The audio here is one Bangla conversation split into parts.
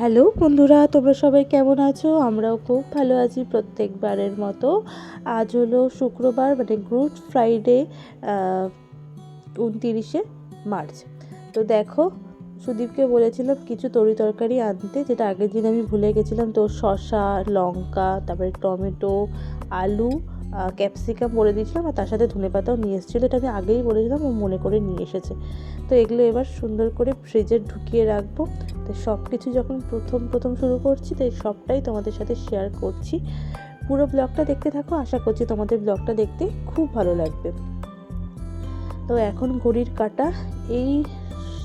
হ্যালো বন্ধুরা, তোমরা সবাই কেমন আছো? আমরাও খুব ভালো আছি প্রত্যেকবারের মতো। আজ হলো শুক্রবার মানে গুড ফ্রাইডে উনতিরিশে মার্চ। তো দেখো, সুদীপকে বলেছিলাম কিছু তরি তরকারি আনতে, যেটা আগের দিন আমি ভুলে গেছিলাম। তো শসা, লঙ্কা, তারপরে টমেটো, আলু ক্যাপসিকাম বলে দিয়েছিলাম আর তার সাথে ধনে পাতাও নিয়ে এসেছিল। এটা আমি আগেই বলেছিলাম, ও মনে করে নিয়ে এসেছে। তো এগুলো এবার সুন্দর করে ফ্রিজে ঢুকিয়ে রাখব। তো সব কিছু যখন প্রথম প্রথম শুরু করছি তাই সবটাই তোমাদের সাথে শেয়ার করছি। পুরো ব্লগটা দেখতে থাকো, আশা করছি তোমাদের ব্লগটা দেখতে খুব ভালো লাগবে। তো এখন ঘড়ির কাটা, এই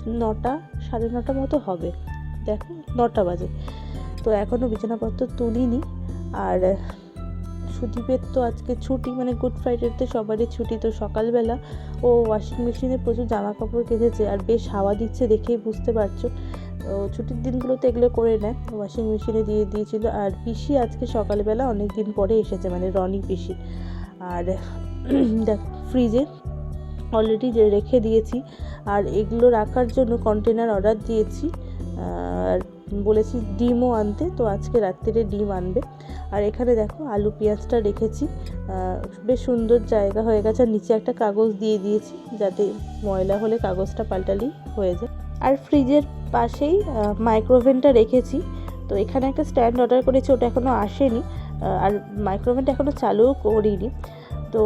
নটা, সাড়ে নটা মতো হবে। দেখো, নটা বাজে। তো এখনও বিছানাপত্র তুলিনি। আর সুদীপের তো আজকে ছুটি মানে গুড ফ্রাইডেতে সবারই ছুটি, তো সকালবেলা ও ওয়াশিং মেশিনে প্রচুর জামা কাপড় কেচেছে আর বেশ হাওয়া দিচ্ছে দেখেই বুঝতে পারছ। ছুটির দিনগুলোতে এগুলো করে নেয় ওয়াশিং মেশিনে দিয়ে দিয়েছিল। আর পিসি আজকে সকালবেলা অনেক দিন পরে এসেছে মানে রনি পিসি। আর দেখ ফ্রিজে অলরেডি রেখে দিয়েছি, আর এগুলো রাখার জন্য কন্টেনার অর্ডার দিয়েছি। আর বলেছি ডিমও আনতে, তো আজকে রাত্রিরে ডিম আনবে। আর এখানে দেখো আলু পেঁয়াজটা রেখেছি। বেশ সুন্দর জায়গা হয়ে গেছে। আর নিচে একটা কাগজ দিয়ে দিয়েছি যাতে ময়লা হলে কাগজটা পাল্টালেই হয়ে যায়। আর ফ্রিজের পাশেই মাইক্রোওভেনটা রেখেছি। তো এখানে একটা স্ট্যান্ড অর্ডার করেছি, ওটা এখনও আসেনি। আর মাইক্রোওভেনটা এখনও চালুও করিনি। তো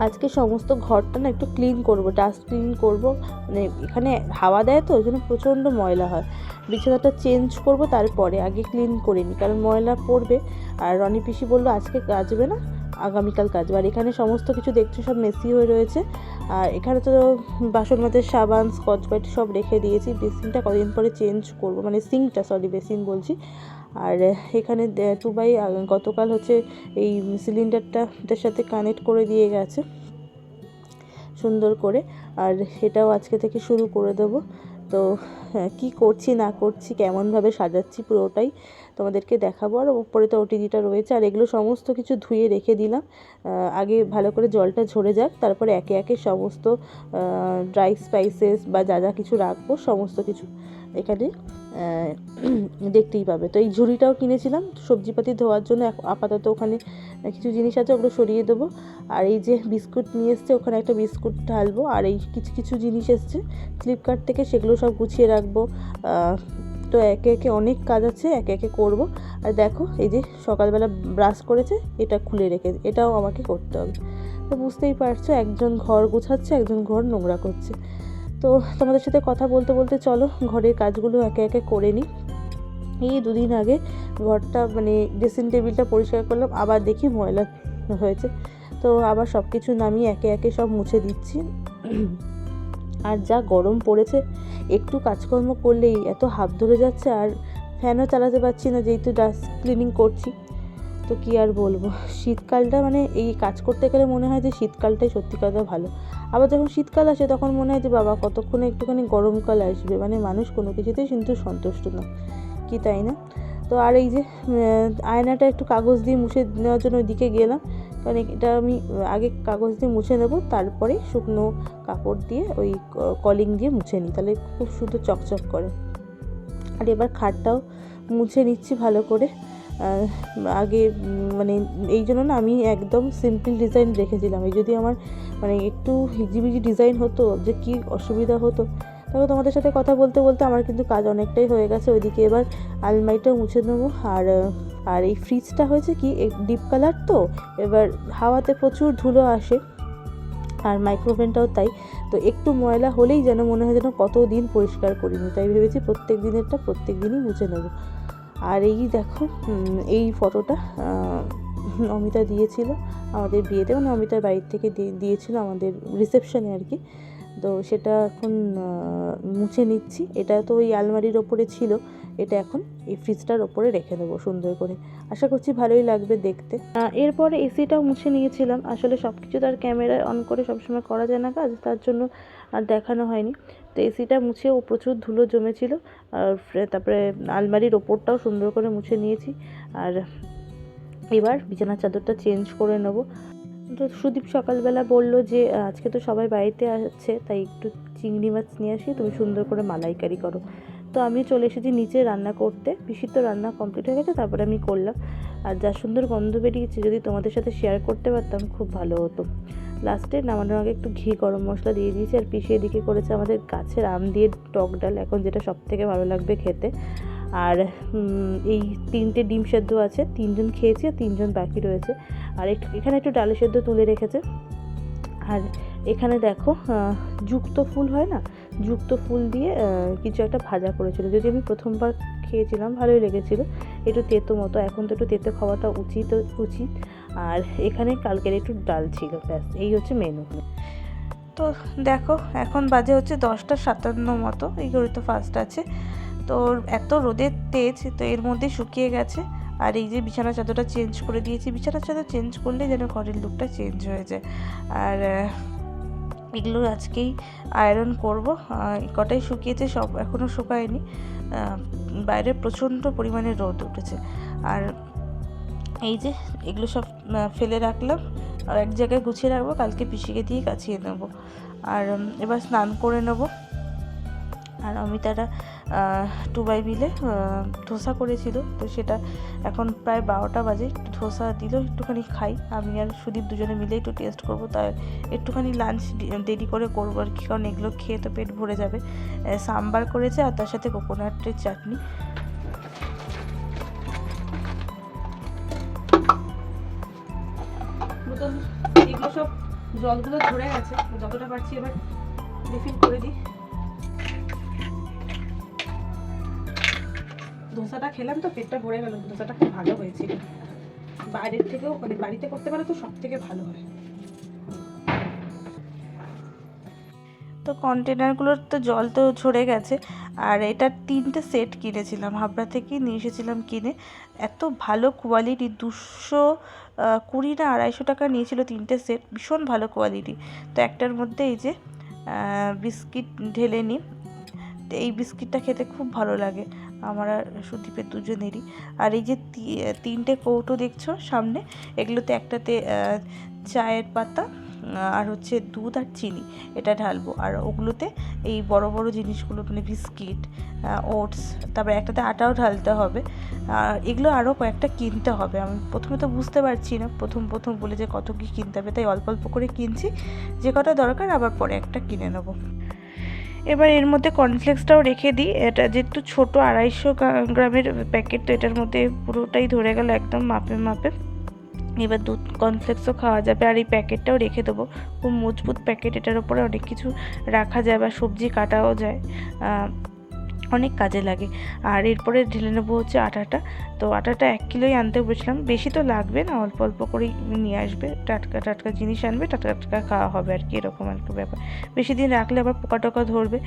আজকে সমস্ত ঘরটা না একটু ক্লিন করব ডাস্ট ক্লিন করব। মানে এখানে হাওয়া দেয় তো, ওই জন্য প্রচণ্ড ময়লা হয়। বিছানাটা চেঞ্জ করব, তারপরে আগে ক্লিন করে নিই, কারণ ময়লা পড়বে। আর রনি পিসি বলল, আজকে কাজবে না, আগামীকাল কাচবে আর এখানে সমস্ত কিছু দেখছ, সব মেসি হয়ে রয়েছে। আর এখানে তো বাসন মাতের সাবান স্কচ সব রেখে দিয়েছি। বেসিনটা কদিন পরে চেঞ্জ করব মানে সিঙ্কটা সরি বেসিন বলছি। আর এখানে টুবাই গতকাল হচ্ছে এই সিলিন্ডারটার সাথে কানেক্ট করে দিয়ে গেছে। সুন্দর করে। আর এটাও আজকে থেকে শুরু করে দেব। তো কি কী করছি না করছি, কেমনভাবে সাজাচ্ছি পুরোটাই তোমাদেরকে দেখাবো আর ওপরে তো ওটিজিটা রয়েছে আর এগুলো সমস্ত কিছু ধুয়ে রেখে দিলাম। আগে ভালো করে জলটা ঝরে যাক, তারপরে একে একে সমস্ত ড্রাই স্পাইসেস বা যা যা কিছু রাখব সমস্ত কিছু এখানে দেখতেই পাবে। তো এই ঝুড়িটাও কিনেছিলাম, সবজিপাতি ধোয়ার জন্য আপাতত ওখানে কিছু জিনিস আছে ওগুলো সরিয়ে দেবো। আর এই যে বিস্কুট নিয়ে এসছে, ওখানে একটা বিস্কুট ঢালবো। আর এই কিছু কিছু জিনিস এসছে ফ্লিপকার্ট থেকে সেগুলো সব গুছিয়ে রাখব। তো একে একে অনেক কাজ আছে, একে একে করব। আর দেখো, এই যে সকালবেলা ব্রাশ করেছে, এটা খুলে রেখে এটাও আমাকে করতে হবে। তো বুঝতেই পারছ, একজন ঘর গুছাচ্ছে, একজন ঘর নোংরা করছে। তো তোমাদের সাথে কথা বলতে বলতে চলো, ঘরের কাজগুলো একে একে করে নিই। এই দুদিন আগে ঘরটা মানে ড্রেসিং টেবিলটা পরিষ্কার করলাম, আবার দেখি ময়লা হয়েছে। তো আবার সব কিছু নামিয়ে একে একে সব মুছে দিচ্ছি। আর যা গরম পড়েছে, একটু কাজকর্ম করলেই এত হাত ধরে যাচ্ছে আর ফ্যানও চালাতে পারছি না যেহেতু ডাস্ট ক্লিনিং করছি। তো কী আর বলব? শীতকালটা মানে এই কাজ করতে গেলে মনে হয় যে শীতকালটাই সত্যি কথা ভালো। আবার যখন শীতকাল আসে তখন মনে হয় যে বাবা কতক্ষণে একটুখানি গরমকাল আসবে? মানে মানুষ কোনো কিছুতেই কিন্তু সন্তুষ্ট না। কি তাই না? তো আর এই যে আয়নাটা একটু কাগজ দিয়ে মুছে নেওয়ার জন্য ওইদিকে গেলাম। কারণ এটা আমি আগে কাগজ দিয়ে মুছে নেব, তারপরে শুকনো কাপড় দিয়ে ওই কলিং দিয়ে মুছে নিই, তাহলে খুব সুন্দর চকচক করে। আর এবার খাটটাও মুছে নিচ্ছি ভালো করে। আগে মানে এই জন্য না আমি একদম সিম্পল ডিজাইন রেখেছিলাম। এই যদি আমার মানে একটু হিজিবিজি ডিজাইন হতো, যে কী অসুবিধা হতো তবে তোমাদের সাথে কথা বলতে বলতে আমার কিন্তু কাজ অনেকটাই হয়ে গেছে। ওইদিকে এবার আলমারিটা মুছে নেব। আর আর এই ফ্রিজটা হয়েছে কি ডিপ কালার তো, এবার হাওয়াতে প্রচুর ধুলো আসে, আর মাইক্রোওভেনটাও তাই। তো একটু ময়লা হলেই যেন মনে হয় যেন কত দিন পরিষ্কার করিনি, তাই ভেবেছি প্রত্যেক দিনেরটা প্রত্যেক দিনই মুছে নেব। আর এই দেখো এই ফটোটা অমিতা দিয়েছিল আমাদের বিয়েতে মানে অমিতার বাড়ির থেকে দিয়েছিল আমাদের রিসেপশনে আর কি। তো সেটা এখন মুছে নিচ্ছি। এটা তো ওই আলমারির ওপরে ছিল। এটা এখন এই ফ্রিজটার ওপরে রেখে দেবো সুন্দর করে। আশা করছি ভালোই লাগবে দেখতে। এরপরে এসিটাও মুছে নিয়েছিলাম। আসলে সব কিছু তো আর ক্যামেরা অন করে সবসময় করা যায় না কাজ, তার জন্য আর দেখানো হয়নি। তো এসিটা মুছে ও প্রচুর ধুলো জমেছিল। আর তারপরে আলমারির ওপরটাও সুন্দর করে মুছে নিয়েছি। আর এবার বিছানার চাদরটা চেঞ্জ করে নেব। তো সুদীপ সকালবেলা বলল যে আজকে তো সবাই বাড়িতে আছে, তাই একটু চিংড়ি মাছ নিয়ে আসি, তুমি সুন্দর করে মালাইকারি করো। তো আমি চলে এসেছি নিচে রান্না করতে। পিসির তো রান্না কমপ্লিট হয়ে গেছে, তারপরে আমি করলাম। আর যা সুন্দর গন্ধ বেরিয়েছে, যদি তোমাদের সাথে শেয়ার করতে পারতাম, খুব ভালো হতো। লাস্টে নামানোর আগে একটু ঘি গরম মশলা দিয়ে দিয়েছি, আর পিসি এদিকে করেছে আমাদের গাছের আম দিয়ে টক ডাল, এখন যেটা সব থেকে ভালো লাগবে খেতে। আর এই তিনটে ডিম সেদ্ধ আছে, তিনজন খেয়েছি, তিনজন বাকি রয়েছে। আর এখানে একটু ডালে সেদ্ধ তুলে রেখেছে। আর এখানে দেখো যুক্ত ফুল হয় না? যুক্ত ফুল দিয়ে কিছু একটা ভাজা করেছিল। যদি আমি প্রথমবার খেয়েছিলাম, ভালোই লেগেছিল। একটু তেতো মতো, এখন তো একটু তেতো খাওয়াটা উচিত উচিত। আর এখানে কালকের একটু ডাল ছিল, ব্যাস, এই হচ্ছে মেনু তো দেখো, এখন বাজে হচ্ছে দশটা সাতান্ন মতো, এই তো ফার্স্ট আছে। তো এত রোদের তেজ, তো এর মধ্যে শুকিয়ে গেছে। আর এই যে বিছানা চাদরটা চেঞ্জ করে দিয়েছি, বিছানা চাদর চেঞ্জ করলে যেন ঘরের লুকটা চেঞ্জ হয়ে যায়। আর এগুলো আজকেই আয়রন করব। কটাই শুকিয়েছে, সব এখনও শুকায়নি। বাইরে প্রচণ্ড পরিমাণে রোদ উঠেছে। আর এই যে এগুলো সব ফেলে রাখলাম। আর এক জায়গায় গুছিয়ে রাখব, কালকে পিসিকে দিয়ে কাছিয়ে নেব। আর এবার স্নান করে নেব। আর অমিতারা টুবাই মিলে ধোসা করেছিল। তো সেটা এখন প্রায় বারোটা বাজে। একটু ধোসা দিল, একটুখানি খাই। আমি আর সুদীপ দুজনে মিলে একটু টেস্ট করব। তাই একটুখানি লাঞ্চ দেরি করে করব আর কি, কারণ এগুলো খেয়ে তো পেট ভরে যাবে। সাম্বার করেছে আর তার সাথে কোকোনাটের চাটনি। এগুলো সব জলগুলো ঝরে গেছে। যতটা পারছি এবার রিফিল করে দিই। ধোসাটা খেলাম তো, পেটটা ভরে গেল ধোসাটা খুব ভালো হয়েছিল। বাইরের থেকেও মানে বাড়িতে করতে পারলে তো সব থেকে ভালো হয়। তো কন্টেনারগুলোর তো জল তো ঝরে গেছে, আর এটার তিনটে সেট কিনেছিলাম, হাবড়া থেকে নিয়ে এসেছিলাম কিনে। এত ভালো কোয়ালিটি দুশো কুড়ি না আড়াইশো টাকা নিয়েছিল তিনটে সেট, ভীষণ ভালো কোয়ালিটি তো একটার মধ্যে এই যে বিস্কিট ঢেলে নিই। এই বিস্কিটটা খেতে খুব ভালো লাগে। আমার আর সুদীপের দুজনেরই। আর এই যে তিনটে কৌটো দেখছ সামনে, এগুলোতে একটাতে চায়ের পাতা আর হচ্ছে দুধ আর চিনি, এটা ঢালবো। আর ওগুলোতে এই বড় বড় জিনিসগুলো মানে বিস্কিট ওটস, তারপরে একটাতে আটাও ঢালতে হবে। আর এগুলো আরও কয়েকটা কিনতে হবে। আমি প্রথমে তো বুঝতে পারছি না, প্রথম প্রথম বলে যে কত কী কিনতে হবে, তাই অল্প অল্প করে কিনছি। যে কটা দরকার আবার পরে একটা কিনে নেব। এবার এর মধ্যে কর্নফ্লেক্সটাও রেখে দিই। এটা যেহেতু ছোটো, আড়াইশো গ্রামের প্যাকেট তো এটার মধ্যে পুরোটাই ধরে গেল একদম মাপে মাপে। এবার দুধ কর্নফ্লেক্সও খাওয়া যাবে। আর এই প্যাকেটটাও রেখে দেবো। খুব মজবুত প্যাকেট এটার উপরে অনেক কিছু রাখা যায় বা সবজি কাটাও যায়। অনেক কাজে লাগে। আর এরপরে ঢেলে নেব হচ্ছে আটাটা। তো আটাটা এক কিলোই আনতে বলেছিলাম। বেশি তো লাগবে না, অল্প অল্প করেই নিয়ে আসবে। টাটকা টাটকা জিনিস আনবে, টাটকা টাটকা খাওয়া হবে আর কি, এরকম কি ব্যাপার। বেশি দিন রাখলে আবার পোকা টোকা ধরবে।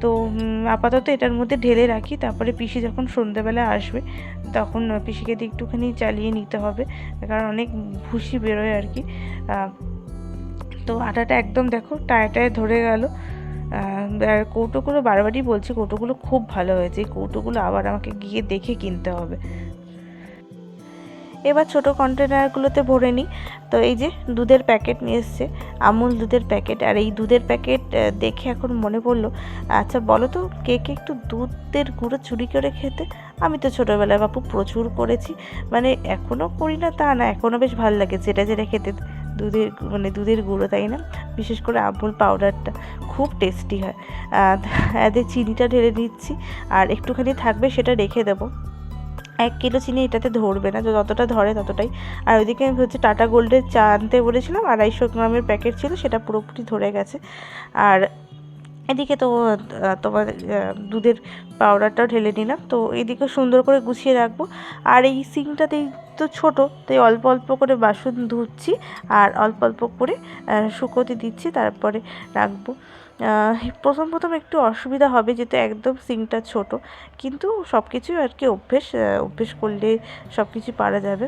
তো আপাতত এটার মধ্যে ঢেলে রাখি। তারপরে পিসি যখন সন্ধ্যেবেলা আসবে, তখন পিসিকে দিয়ে একটুখানি চালিয়ে নিতে হবে। কারণ অনেক ভুসি বেরোয় আর কি। তো আটাটা একদম দেখো টায় টায় ধরে গেল। আর কৌটোগুলো বারবারই বলছি, কৌটোগুলো খুব ভালো হয়েছে। এই কৌটোগুলো আবার আমাকে গিয়ে দেখে কিনতে হবে। এবার ছোট কন্টেনারগুলোতে ভরে নিই। তো এই যে দুধের প্যাকেট নিয়ে এসছে, আমুল দুধের প্যাকেট। আর এই দুধের প্যাকেট দেখে এখন মনে পড়ল আচ্ছা বলো তো, কে কে একটু দুধের গুঁড়ো চুরি করে খেতে? আমি তো ছোটোবেলায় বাপু প্রচুর করেছি। মানে এখনও করি না তা না এখনও বেশ ভালো লাগে, যেটা যেটা খেতে। দুধের মানে দুধের গুঁড়ো, তাই না? বিশেষ করে আমুল পাউডারটা খুব টেস্টি হয়। এতে চিনিটা ঢেলে নিচ্ছি আর একটুখানি থাকবে সেটা রেখে দেবো। এক কিলো চিনি এটাতে ধরবে না, যতটা ধরে ততটাই। আর ওইদিকে হচ্ছে টাটা গোল্ডের চা আনতে বলেছিলাম, আড়াইশো গ্রামের প্যাকেট ছিল, সেটা পুরোপুরি ধরে গেছে। আর এদিকে তো তোমার দুধের পাউডারটাও ঢেলে নিলাম। তো এদিকে সুন্দর করে গুছিয়ে রাখব। আর এই সিঙ্কটাতেই তো ছোটো, তাই অল্প অল্প করে বাসন ধুচ্ছি আর অল্প অল্প করে শুকোতে দিচ্ছি, তারপরে রাখব। প্রথম প্রথম একটু অসুবিধা হবে যেহেতু একদম সিঙ্কটা ছোট, কিন্তু সব কিছুই আর কি অভ্যেস অভ্যেস করলে সব কিছু পারা যাবে।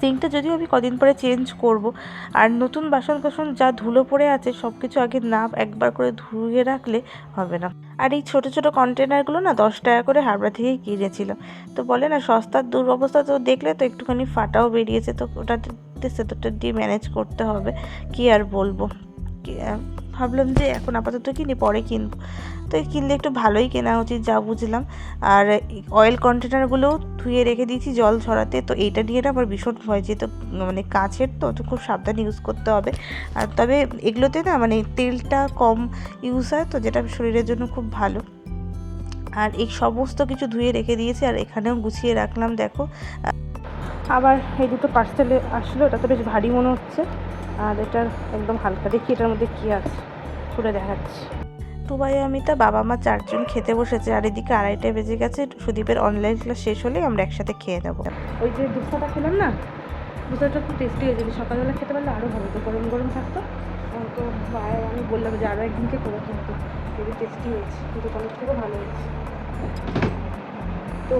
সিঙ্কটা যদিও আমি কদিন পরে চেঞ্জ করব, আর নতুন বাসন কোসন যা ধুলো পড়ে আছে সব কিছু আগে না, একবার করে ধুয়ে রাখলে হবে না। আর এই ছোটো ছোটো কন্টেনারগুলো না দশ টাকা করে হাবড়া থেকেই কিনেছিল। তো বলে না, সস্তার দুরবস্থা তো দেখলে তো একটুখানি ফাটাও বেরিয়েছে, তো ওটাতে সেতুটা দিয়ে ম্যানেজ করতে হবে। কি আর বলব? ভাবলাম যে এখন আপাতত কিনি, পরে কিনবো। তো কিনলে একটু ভালোই কেনা উচিত, যা বুঝলাম। আর অয়েল কন্টেনারগুলোও ধুয়ে রেখে দিয়েছি জল ছড়াতে, তো এইটা নিয়ে না আমার ভীষণ ভয়, যেহেতু মানে কাছের তো তো খুব সাবধানে ইউজ করতে হবে। আর তবে এগুলোতে না মানে তেলটা কম ইউজ হয়, তো যেটা শরীরের জন্য খুব ভালো। আর এই সমস্ত কিছু ধুয়ে রেখে দিয়েছি, আর এখানেও গুছিয়ে রাখলাম, দেখো। আবার এই দুটো পার্সেলে আসলো এটা তো বেশ ভারী মনে হচ্ছে। আর এটা একদম হালকা দেখি এটার মধ্যে কী আছে খুলে দেখাচ্ছি। দুবাই আমি তা বাবা মা চারজন খেতে বসেছে আর এদিকে আড়াইটায় বেজে গেছে সুদীপের অনলাইন ক্লাস শেষ হলে আমরা একসাথে খেয়ে নেব। ওই যে দুসাটা খেলাম না দুসাটা খুব টেস্টি হয়েছে সকালবেলা খেতে পারলে আরও ভালো তো গরম গরম থাকতো। তো ভাই আমি বললাম যে আরও একদিনকে করে কিন্তু খুবই টেস্টি হয়েছে কিন্তু কলেজ থেকে ভালো হয়েছে। তো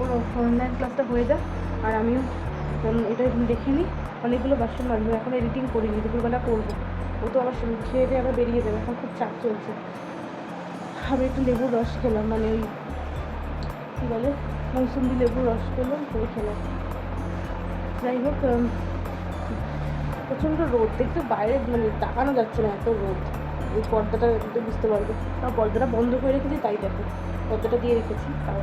পুরো অনলাইন ক্লাসটা হয়ে যাক। আর আমিও এটা দেখে নিই। অনেকগুলো বাসন মাজবো এখন এডিটিং করিনি, দুপুরবেলা করব। ও তো আবার খেয়ে দিয়ে আবার বেরিয়ে যাবে, এখন খুব চাপ চলছে। আমি একটু লেবুর রস খেলাম মানে ওই, কী বলে, মৌসুম্বি লেবুর রস করলাম করে খেলাম। যাই হোক প্রচণ্ড রোদ দেখতে বাইরে মানে তাকানো যাচ্ছে না এত রোদ। এই পর্দাটা বুঝতে পারবে। আর পর্দাটা বন্ধ করে রেখেছি, তাই দেখো। পর্দাটা দিয়ে রেখেছি, তাও।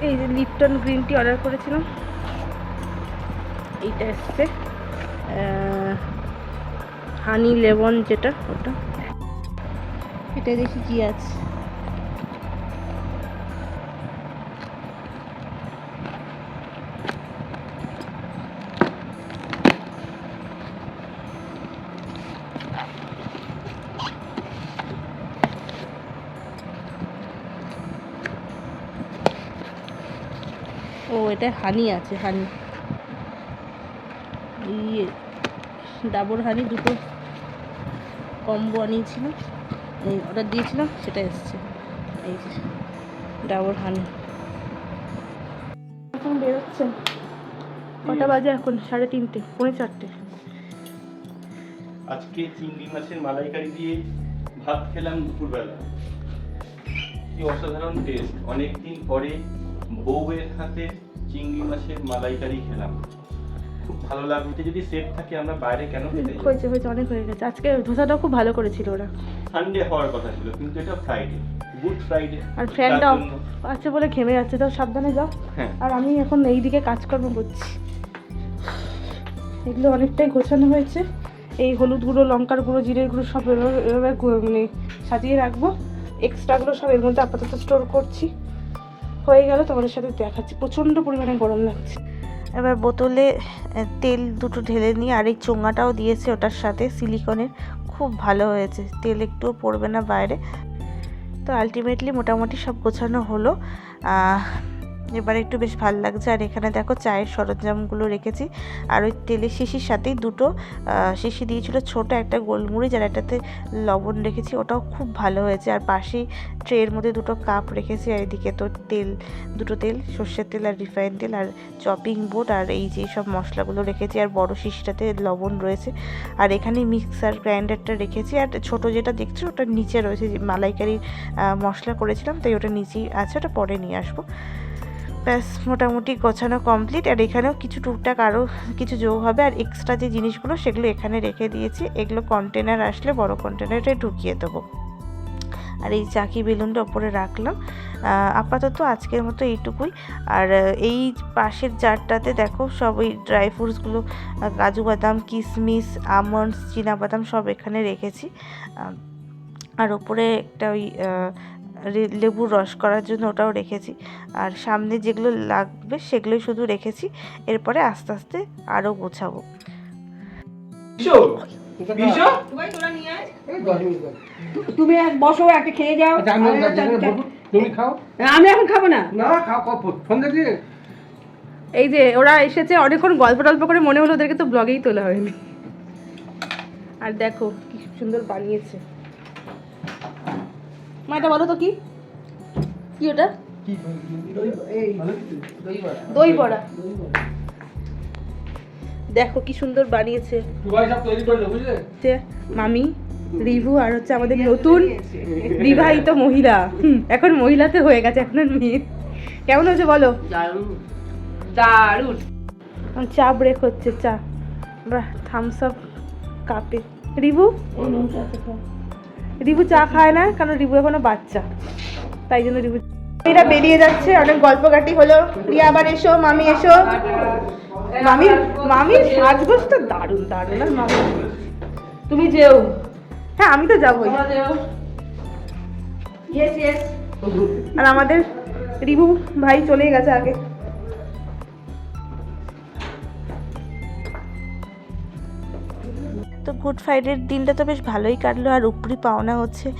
এই যে লিপটন গ্রিন টি অর্ডার করেছিলাম। এইটা এসছে। হানি লেমন যেটা, ওটা। এটা দেখি কি আছে। ও এটা হানি আছে হানি। ইয়ে ডাবর হানি দুটো কম্বো আনিয়েছিলাম এই অর্ডার দিয়েছিলাম সেটা এসছে। এই যে ডাবর হানি। এখন বেরোচ্ছে। কটা বাজে এখন? সাড়ে তিনটে পৌনে চারটে। আজকে চিংড়ি মাছের মালাইকারি দিয়ে ভাত খেলাম দুপুরবেলা। কি অসাধারণ টেস্ট অনেকদিন পরে বউয়ের হাতে চিংড়ি মাছের মালাইকারি খেলাম। খুব ভালো লাগছে যদি সেট থাকে আমরা বাইরে কেন খেতে যাই? হয়েছে হয়েছে অনেক হয়ে গেছে। আজকে ধোসাটাও খুব ভালো করেছিল ওরা। সানডে হওয়ার কথা ছিল কিন্তু এটা ফ্রাইডে গুড ফ্রাইডে আর ফ্যানটা আছে বলে ঘেমে যাচ্ছে তাও সাবধানে যাও। হ্যাঁ। আর আমি এখন এই দিকে কাজকর্ম করছি। এগুলো অনেকটাই গোছানো হয়েছে। এই হলুদ গুঁড়ো লঙ্কার গুঁড়ো জিরের গুঁড়ো সব এভাবে মানে সাজিয়ে রাখব। এক্সট্রাগুলো সব এর মধ্যে আপাতত স্টোর করছি। হয়ে গেল, তোমাদের সাথে দেখাচ্ছি। প্রচণ্ড পরিমাণে গরম লাগছে। এবার বোতলে তেল দুটো ঢেলে নিয়ে আর এই চোঙাটাও দিয়েছে ওটার সাথে, সিলিকনের। খুব ভালো হয়েছে, তেল একটুও পড়বে না বাইরে। তো আলটিমেটলি মোটামুটি সব গোছানো হলো। এবার একটু বেশ ভালো লাগছে। আর এখানে দেখো চায়ের সরঞ্জামগুলো রেখেছি। আর ওই তেলের শিশির সাথেই দুটো শিশি দিয়েছিল ছোট একটা গোলমরিচ আর একটাতে লবণ রেখেছি। ওটাও খুব ভালো হয়েছে। আর পাশেই ট্রের মধ্যে দুটো কাপ রেখেছি। আর এদিকে তো তেল দুটো তেল সর্ষের তেল আর রিফাইন তেল আর চপিং বোর্ড আর এই যে সব মশলাগুলো রেখেছি। আর বড় শিশিটাতে লবণ রয়েছে। আর এখানে মিক্সার গ্রাইন্ডারটা রেখেছি। আর ছোট যেটা দেখছ ওটা নিচে রয়েছে। যে মালাইকারির আহ, মশলা করেছিলাম তাই ওটা নিচেই আছে। ওটা পরে নিয়ে আসব। ব্যাস, মোটামুটি গোছানো কমপ্লিট আর এখানেও কিছু টুকটাক আরও কিছু যোগ হবে আর এক্সট্রা যে জিনিসগুলো সেগুলো এখানে রেখে দিয়েছি। এগুলো কন্টেনার আসলে বড় কন্টেনারে ঢুকিয়ে দেবো। আর এই চাকি বেলুনটা ওপরে রাখলাম। আপাতত আজকের মতো এইটুকুই। আর এই পাশের জারটাতে দেখো সব ওই ড্রাই ফ্রুটসগুলো কাজু বাদাম কিশমিশ আমন্ডস বাদাম সব এখানে রেখেছি। আর ওপরে একটা ওই লেবুর রস করার জন্য ওটাও রেখেছি। আর সামনে যেগুলো লাগবে সেগুলোই শুধু রেখেছি। এরপরে আস্তে আস্তে আরও গোছাবো। বিশো? বিশো? তুমি বসো একটা খেয়ে যাও। আচ্ছা, জায়গায় বসবো, তুমি খাও। আমি এখন খাব না? না খাও খাও দিয়ে এই যে ওরা এসেছে অনেকক্ষণ গল্প টল্প করে মনে হলো ওদেরকে তো ব্লগেই তোলা হয়নি। আর দেখো কি সুন্দর বানিয়েছে। এটা বলো তো কি? কি ওটা? দই বড়া। দেখো কি সুন্দর বানিয়েছে। মামি রিভু আর হচ্ছে আমাদের নতুন বিবাহিত মহিলা। এখন মহিলাতে হয়ে গেছে এখন মেয়ে। কেমন হয়েছে বলো? দারুণ। দারুণ। চা ব্রেক হচ্ছে চা। বাহ থামস আপ কাপে। রিভু? রিভু চা খায় না কারণ রিভু এখনও বাচ্চা। তাই জন্য রিভু এরা বেরিয়ে যাচ্ছে অনেক গল্প গল্পকাটি হলো। রিয়া আবার এসো মামি এসো। মামির মামির সাজগোজটা দারুণ দারুণ আর মামি। তুমি যেও। হ্যাঁ আমি তো যাবোই। আর আমাদের রিভু ভাই চলে গেছে আগে। গুড ফ্রাইডের দিনটা তো বেশ ভালোই কাটলো আর উপরি পাওনা হচ্ছে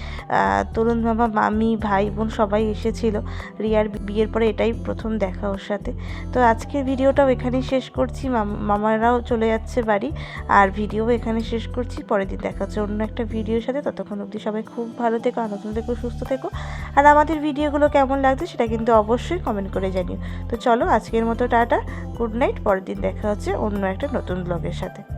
তরুণ মামা, মামি, ভাই বোন সবাই এসেছিল। রিয়ার বিয়ের পরে এটাই প্রথম দেখা ওর সাথে। তো আজকের ভিডিওটাও এখানেই শেষ করছি। মাম- মামারাও চলে যাচ্ছে বাড়ি আর ভিডিও এখানে শেষ করছি। পরের দিন দেখা হচ্ছে অন্য একটা ভিডিওর সাথে। ততক্ষণ অবধি সবাই খুব ভালো থেকো, আনন্দ থেকো, সুস্থ থেকো। আর আমাদের ভিডিওগুলো কেমন লাগছে সেটা কিন্তু অবশ্যই কমেন্ট করে জানিও। তো চলো আজকের মতো টাটা, গুড নাইট, পরের দিন দেখা হচ্ছে অন্য একটা নতুন ব্লগের সাথে।